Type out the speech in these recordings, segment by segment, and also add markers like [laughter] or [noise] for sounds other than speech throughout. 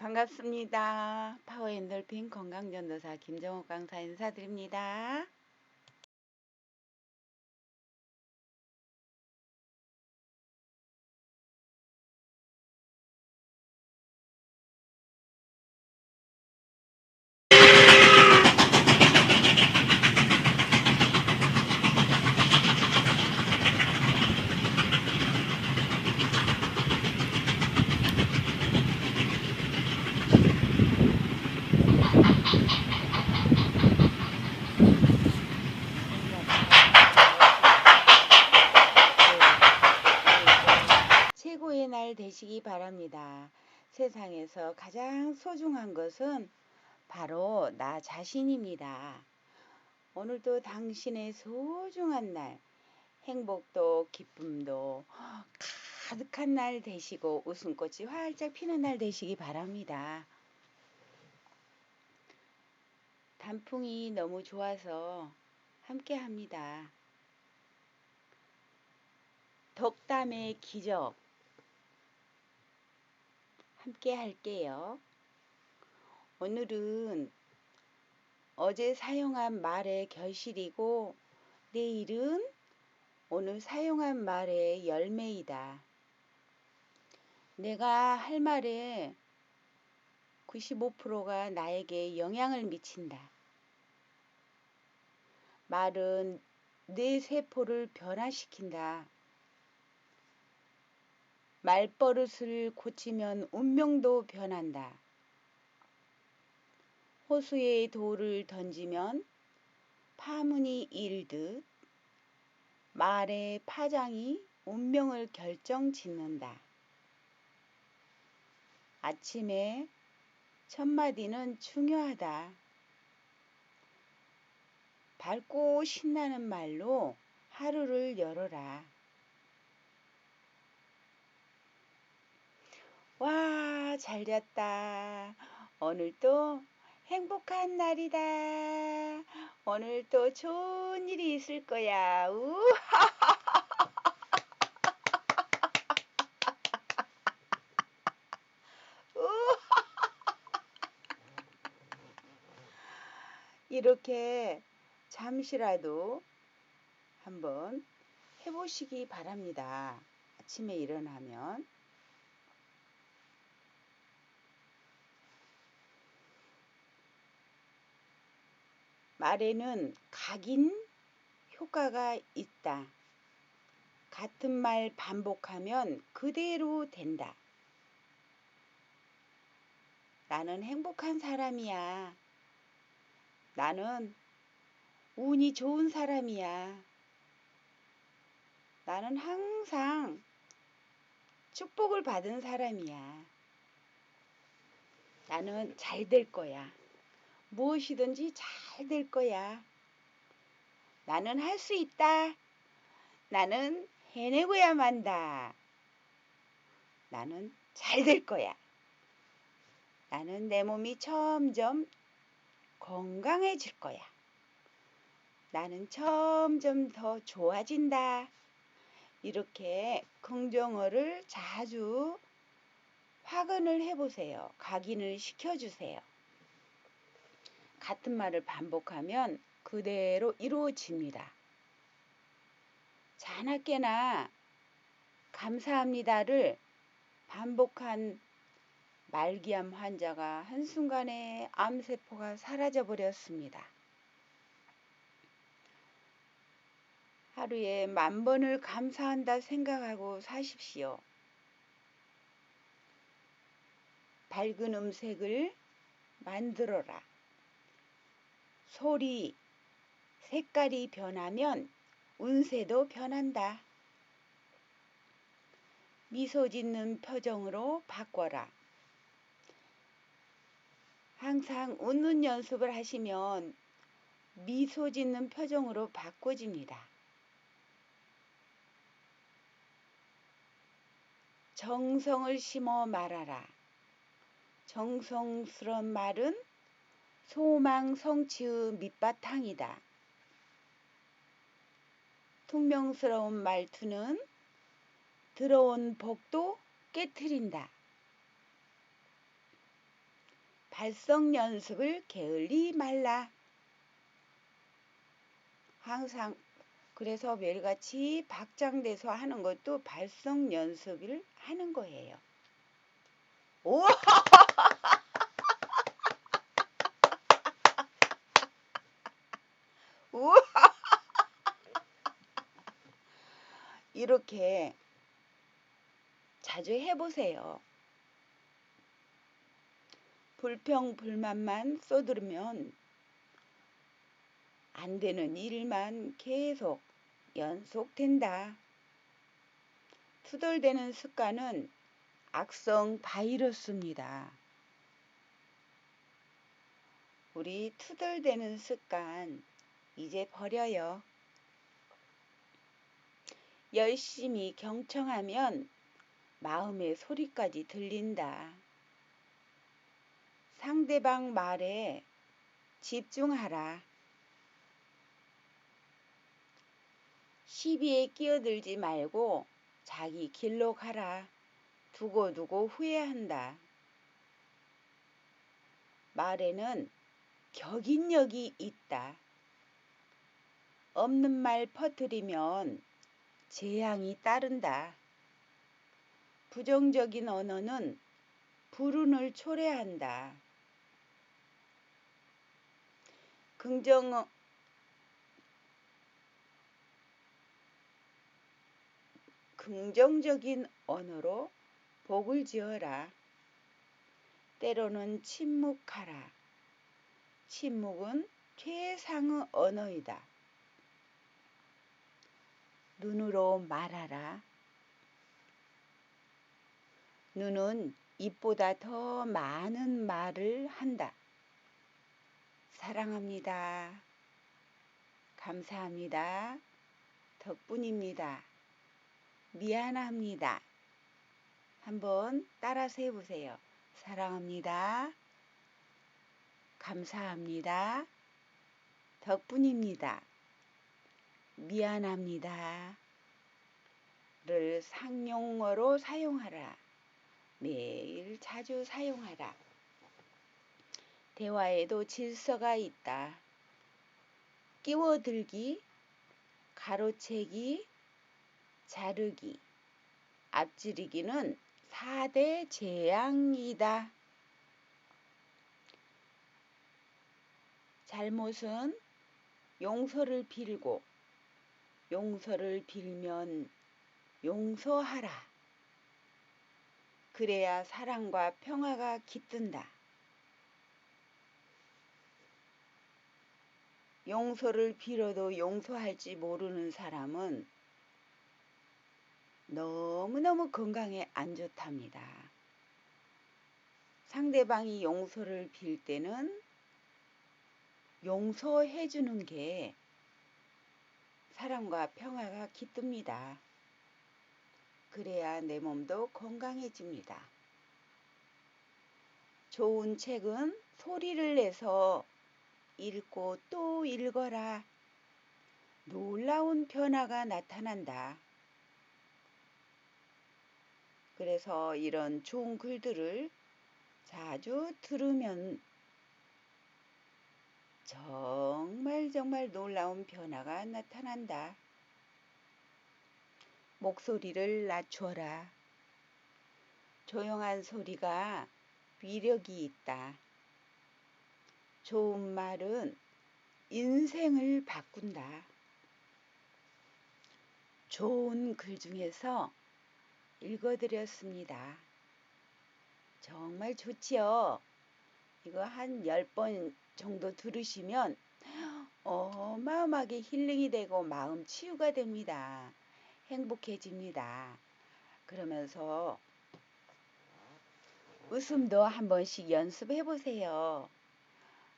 반갑습니다. 파워엔돌핀 건강전도사 김정옥 강사 인사드립니다. 최고의 날 되시기 바랍니다. 세상에서 가장 소중한 것은 바로 나 자신입니다. 오늘도 당신의 소중한 날, 행복도 기쁨도 가득한 날 되시고 웃음꽃이 활짝 피는 날 되시기 바랍니다. 단풍이 너무 좋아서 함께 합니다. 덕담의 기적 함께 할게요. 오늘은 어제 사용한 말의 결실이고 내일은 오늘 사용한 말의 열매이다. 내가 할 말의 95%가 나에게 영향을 미친다. 말은 뇌 세포를 변화시킨다. 말버릇을 고치면 운명도 변한다. 호수에 돌을 던지면 파문이 일듯 말의 파장이 운명을 결정짓는다. 아침에 첫마디는 중요하다. 밝고 신나는 말로 하루를 열어라. 와, 잘 잤다. 오늘도 행복한 날이다. 오늘 또 좋은 일이 있을 거야. 우! [laughs] 우! 이렇게 잠시라도 한번 해보시기 바랍니다. 아침에 일어나면. 말에는 각인 효과가 있다. 같은 말 반복하면 그대로 된다. 나는 행복한 사람이야. 나는 운이 좋은 사람이야. 나는 항상 축복을 받은 사람이야. 나는 잘 될 거야. 무엇이든지 잘 될 거야. 나는 할 수 있다. 나는 해내고야 만다. 나는 잘 될 거야. 나는 내 몸이 점점 건강해질 거야. 나는 점점 더 좋아진다. 이렇게 긍정어를 자주 확언을 해보세요. 각인을 시켜주세요. 같은 말을 반복하면 그대로 이루어집니다. 자나깨나 감사합니다를 반복한 말기암 환자가 한순간에 암세포가 사라져 버렸습니다. 하루에 만 번을 감사한다 생각하고 사십시오. 밝은 음색을 만들어라. 소리, 색깔이 변하면 운세도 변한다. 미소 짓는 표정으로 바꿔라. 항상 웃는 연습을 하시면 미소 짓는 표정으로 바꿔집니다. 정성을 심어 말하라. 정성스러운 말은 소망 성취의 밑바탕이다. 퉁명스러운 말투는 들어온 복도 깨트린다. 발성 연습을 게을리 말라. 항상 그래서 매일같이 박장대소 하는 것도 발성 연습을 하는 거예요. 오! 우와! 이렇게 자주 해보세요. 불평, 불만만 쏟으면 안 되는 일만 계속 연속된다. 투덜대는 습관은 악성 바이러스입니다. 우리 투덜대는 습관 이제 버려요. 열심히 경청하면 마음의 소리까지 들린다. 상대방 말에 집중하라. 시비에 끼어들지 말고 자기 길로 가라. 두고두고 후회한다. 말에는 격인력이 있다. 없는 말 퍼뜨리면 재앙이 따른다. 부정적인 언어는 불운을 초래한다. 긍정 긍정적인 언어로 복을 지어라. 때로는 침묵하라. 침묵은 최상의 언어이다. 눈으로 말하라. 눈은 입보다 더 많은 말을 한다. 사랑합니다. 감사합니다. 덕분입니다. 미안합니다. 한번 따라서 해보세요. 사랑합니다. 감사합니다. 덕분입니다. 미안합니다. 를 상용어로 사용하라. 매일 자주 사용하라. 대화에도 질서가 있다. 끼워들기, 가로채기, 자르기, 앞지르기는 4대 재앙이다. 잘못은 용서를 빌고 용서를 빌면 용서하라. 그래야 사랑과 평화가 깃든다. 용서를 빌어도 용서할지 모르는 사람은 너무너무 건강에 안 좋답니다. 상대방이 용서를 빌 때는 용서해 주는 게 사랑과 평화가 깃듭니다. 그래야 내 몸도 건강해집니다. 좋은 책은 소리를 내서 읽고 또 읽어라. 놀라운 변화가 나타난다. 그래서 이런 좋은 글들을 자주 들으면 정말 정말 놀라운 변화가 나타난다. 목소리를 낮춰라. 조용한 소리가 위력이 있다. 좋은 말은 인생을 바꾼다. 좋은 글 중에서 읽어드렸습니다. 정말 좋지요? 이거 한 10번 정도 들으시면 어마어마하게 힐링이 되고 마음 치유가 됩니다. 행복해집니다. 그러면서 웃음도 한 번씩 연습해 보세요.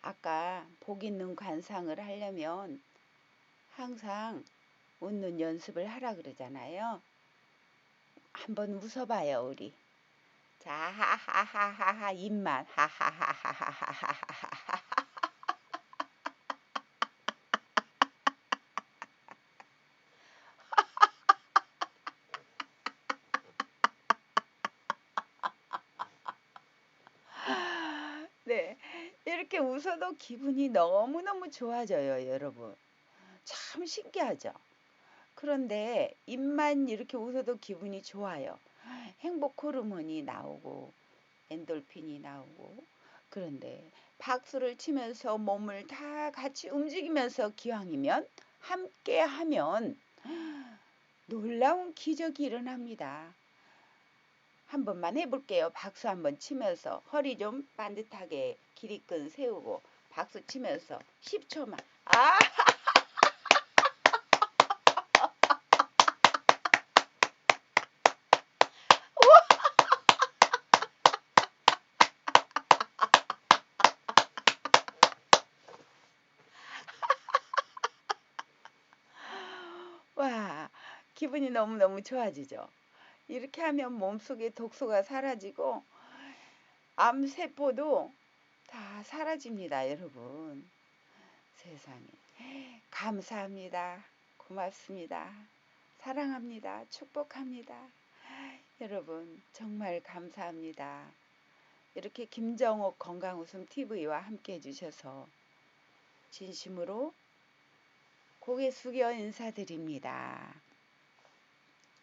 아까 복 있는 관상을 하려면 항상 웃는 연습을 하라 그러잖아요. 한번 웃어봐요, 우리. 자, 하하하하하, 입만, 하하하하하하하하. [laughs] 네. 좋아요. 행복 호르몬이 나오고 엔돌핀이 나오고 그런데 박수를 치면서 몸을 다 같이 움직이면서 기왕이면 함께 하면 놀라운 기적이 일어납니다. 한 번만 해볼게요. 박수 한번 치면서 허리 좀 반듯하게 기립근 세우고 박수 치면서 10초만. 아! [laughs] 와, 기분이 너무너무 좋아지죠. 이렇게 하면 몸속에 독소가 사라지고 암세포도 다 사라집니다, 여러분. 세상에. 감사합니다. 고맙습니다. 사랑합니다. 축복합니다. 여러분, 정말 감사합니다. 이렇게 김정옥 건강웃음 TV와 함께 해주셔서 진심으로 고개 숙여 인사드립니다.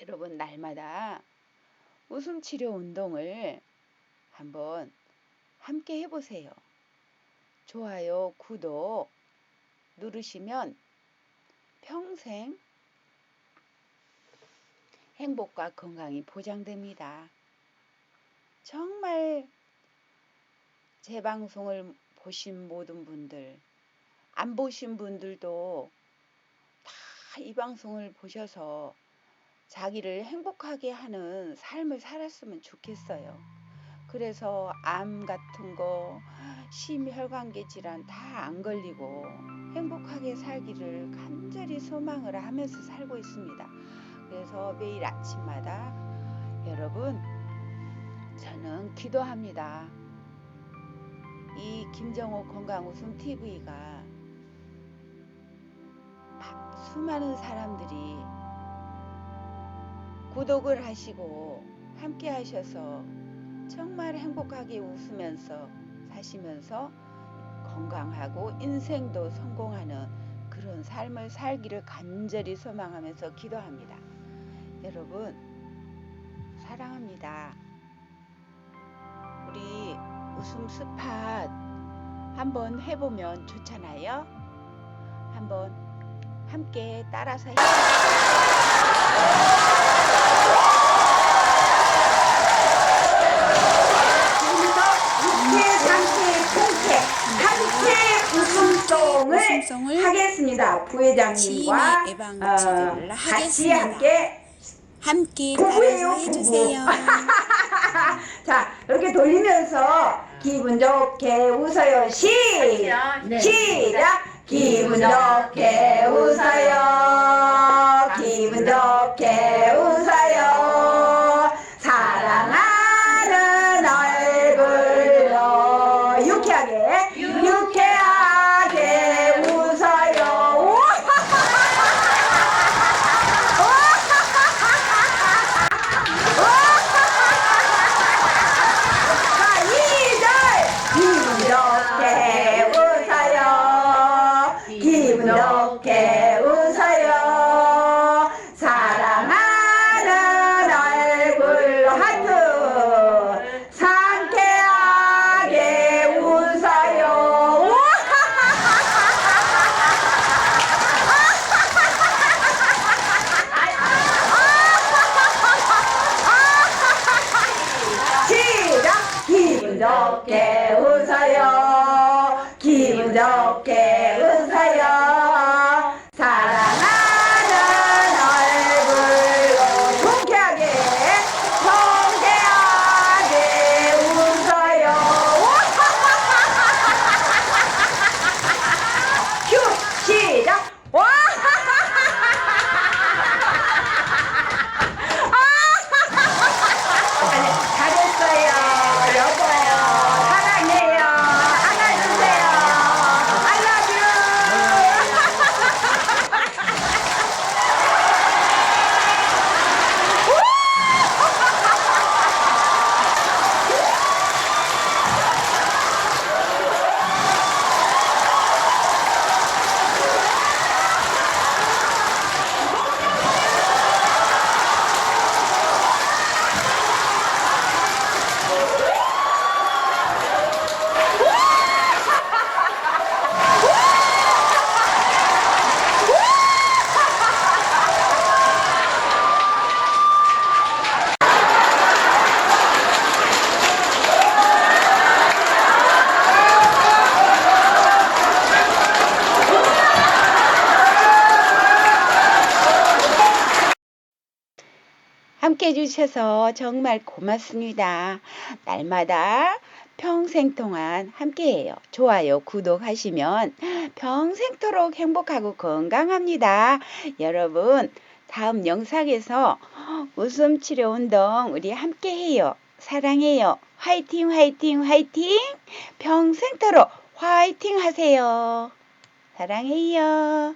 여러분, 날마다 웃음 치료 운동을 한번 함께 해보세요. 좋아요, 구독 누르시면 평생 행복과 건강이 보장됩니다. 정말 제 방송을 보신 모든 분들, 안 보신 분들도 다 이 방송을 보셔서 자기를 행복하게 하는 삶을 살았으면 좋겠어요. 그래서 암 같은 거, 심혈관계 질환 다 안 걸리고 행복하게 살기를 간절히 소망을 하면서 살고 있습니다. 그래서 매일 아침마다 여러분, 저는 기도합니다. 이 김정호 건강웃음 TV가 수많은 사람들이 구독을 하시고 함께 하셔서 정말 행복하게 웃으면서 사시면서 건강하고 인생도 성공하는 그런 삶을 살기를 간절히 소망하면서 기도합니다. 여러분, 사랑합니다. 우리 웃음 스팟 한번 해보면 좋잖아요. 한번 함께 따라서 해보세요. 지금부터 육회, 상쾌, 통쾌, 함께 웃음송을 하겠습니다. 부회장님과 어, 같이. 함께 함께 부부예요, 따라서 부부. 해주세요. [laughs] 자 이렇게 돌리면서 기분 좋게 웃어요. 시 시작 기분 좋게 웃어요. 기분 좋게 웃어요. 사랑하 해 주셔서 정말 고맙습니다. 날마다 평생 동안 함께해요. 좋아요, 구독하시면 평생토록 행복하고 건강합니다. 여러분, 다음 영상에서 웃음 치료 운동 우리 함께해요. 사랑해요. 화이팅, 화이팅, 화이팅! 평생토록 화이팅 하세요. 사랑해요.